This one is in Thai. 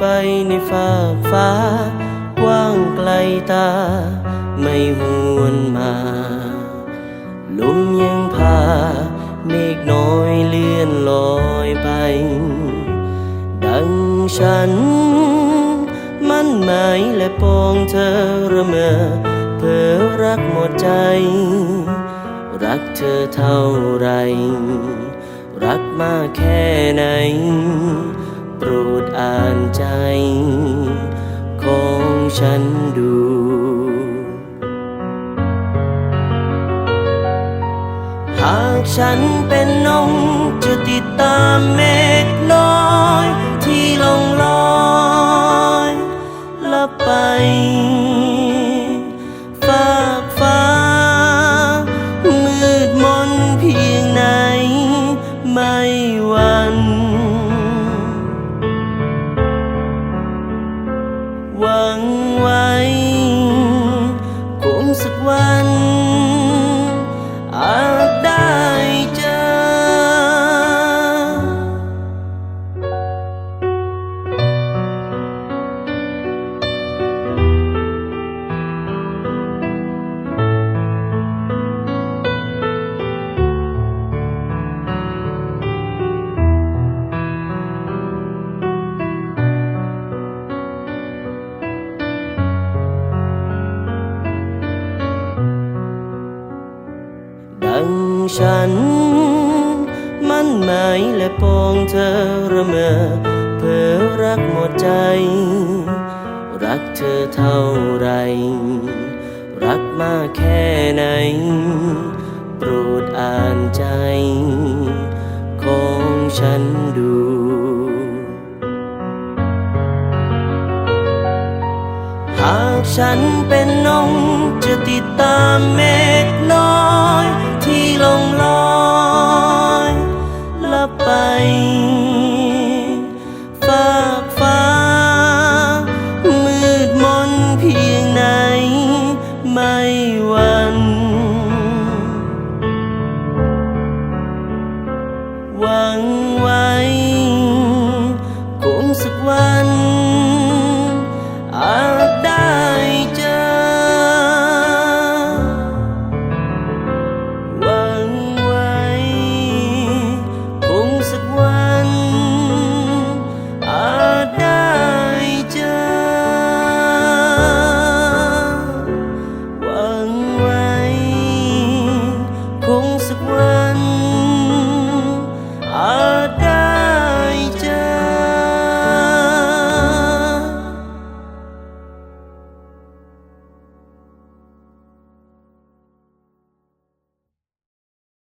ไปในฟากฟ้า กว้างไกลตา ไม่หวนมา ลมยังพา เมฆน้อยเลื่อนลอยไป ดังฉัน มั่นหมายและปองเธอระเมอเพอรักหมดใจ รักเธอเท่าไร รักมากแค่ไหน โปรดอ่านใจ ของฉันดู หากฉันเป็นนงจะติดตามเมฆน้อย วั ฉัน มั่นหมายและปองเธอระเมอเพื่อรักหมดใจ รักเธอเท่าไร รักมากแค่ไหน โปรดอ่านใจ ของฉันดูหากฉันเป็นนงจะติดตามเมฆน้อยที่ลง